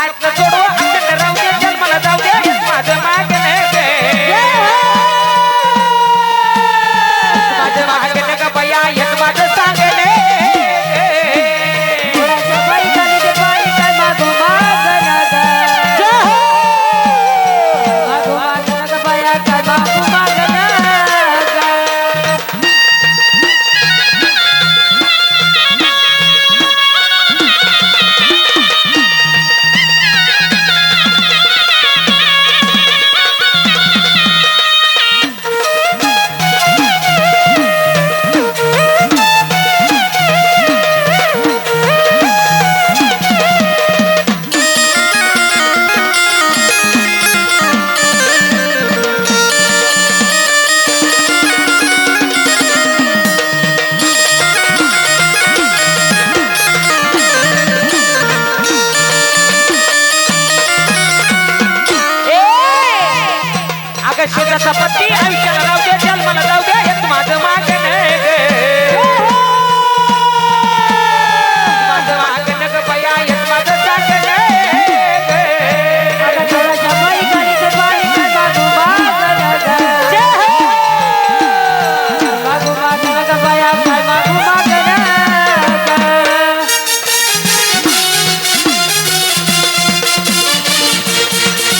fight the आयुष्याचा पत्ती आयुष्याला राहू दे दे.